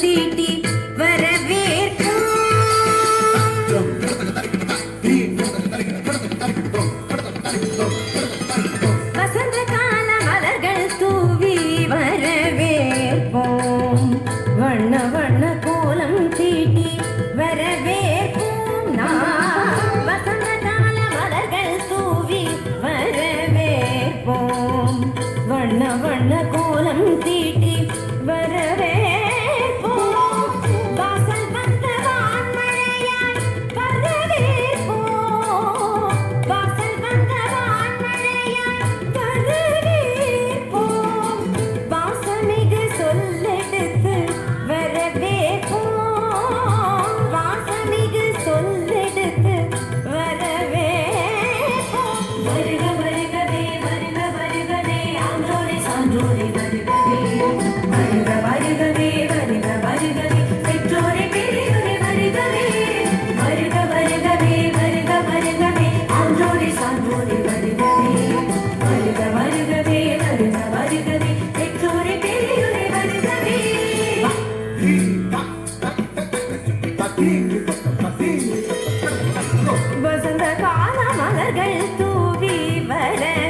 தீட்டி வரவேற்போம் வசந்த கால மலர்கள் தூவி வரவேற்போம். வண்ண வண்ண கோலம் சீட்டி வரவேற்போம் நாம். வசந்த கால மலர்கள் தூவி வரவேற்போம். வண்ண வண்ண கோலம் வசந்த கால மலர்கள் தூவி வரவேற்போம்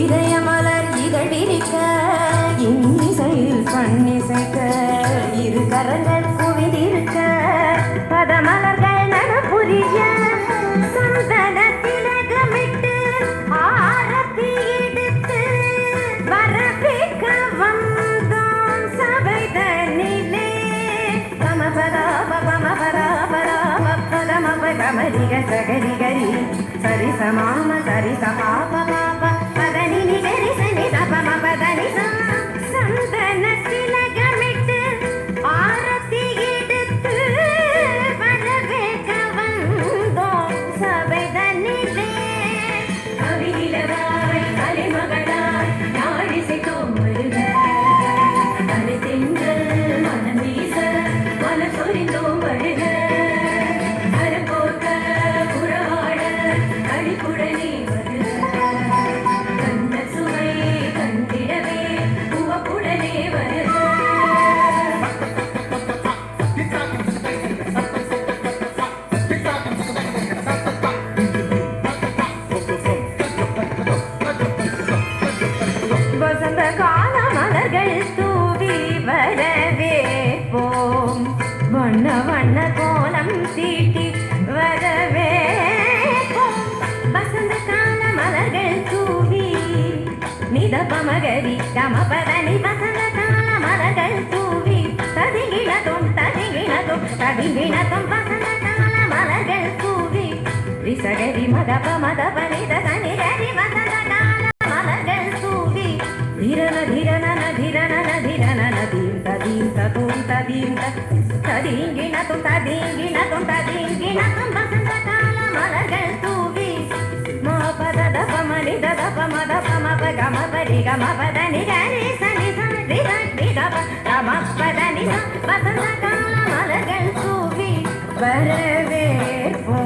இதய மலர் இதழ் இன்னிசையில் பண்ணிசைக்க இரு கரங்கள் குவிதிருக்க பதமலர்கள் நடப்புரிய சந்தன திலகமிட்டு ஆரத்தி எடுத்து வரவேற்க வந்தோம் சபைதனிலே பமபதா பமபதா பதமப கமரிக சகரிகரி சரி சமாம வண்ண வண்ண கோலம் தீட்டி வரவேற்போம் வசந்த கால மலர்கள் தூவி நித பமகரி கமபதனி வசந்த கால மலர்கள் தூவி ததிகிணதும் ததிகிணதும் ததிகிணதும் வசந்த கால மலர்கள் தூவி. மதப తదీంత తుంతదీంత తదీంగిన తుంతదీంగిన తుంతదీంగిన తుంబ సంతకాల మలగల్ తూవి మో పద దప మని దద ప మద ప మ ప గ మ ప రి గ మ పద ని గ రి స ని స రి గ రి గ ప ర మ పద ని స ప సంతకాల మలగల్ తూవి వరవేర్పు